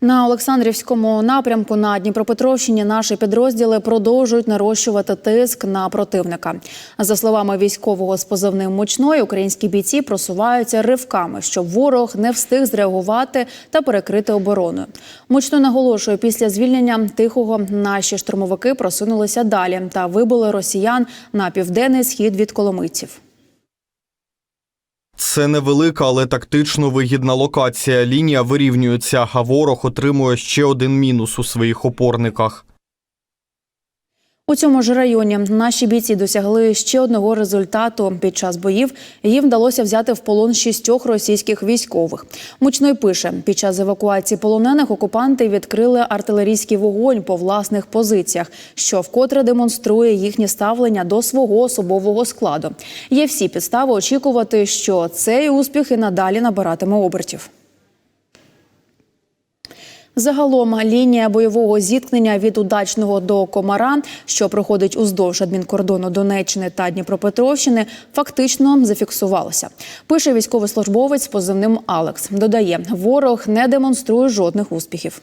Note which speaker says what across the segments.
Speaker 1: На Олександрівському напрямку на Дніпропетровщині наші підрозділи продовжують нарощувати тиск на противника. За словами військового з позивним мучної, українські бійці просуваються ривками, щоб ворог не встиг зреагувати та перекрити обороною. Мучно наголошує, після звільнення тихого наші штурмовики просунулися далі та вибили росіян на південний схід від коломийців.
Speaker 2: Це невелика, але тактично вигідна локація. Лінія вирівнюється, а ворог отримує ще один мінус у своїх опорниках.
Speaker 1: У цьому ж районі наші бійці досягли ще одного результату під час боїв. Їм вдалося взяти в полон шістьох російських військових. Мучной пише, під час евакуації полонених окупанти відкрили артилерійський вогонь по власних позиціях, що вкотре демонструє їхнє ставлення до свого особового складу. Є всі підстави очікувати, що цей успіх і надалі набиратиме обертів. Загалом лінія бойового зіткнення від удачного до комара, що проходить уздовж адмінкордону Донеччини та Дніпропетровщини, фактично зафіксувалася. Пише військовослужбовець з позивним Алекс. Додає, ворог не демонструє жодних успіхів.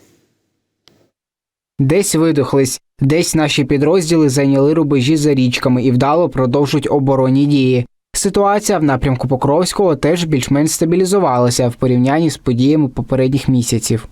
Speaker 3: Десь видохлись, десь наші підрозділи зайняли рубежі за річками і вдало продовжують оборонні дії. Ситуація в напрямку Покровського теж більш-менш стабілізувалася в порівнянні з подіями попередніх місяців.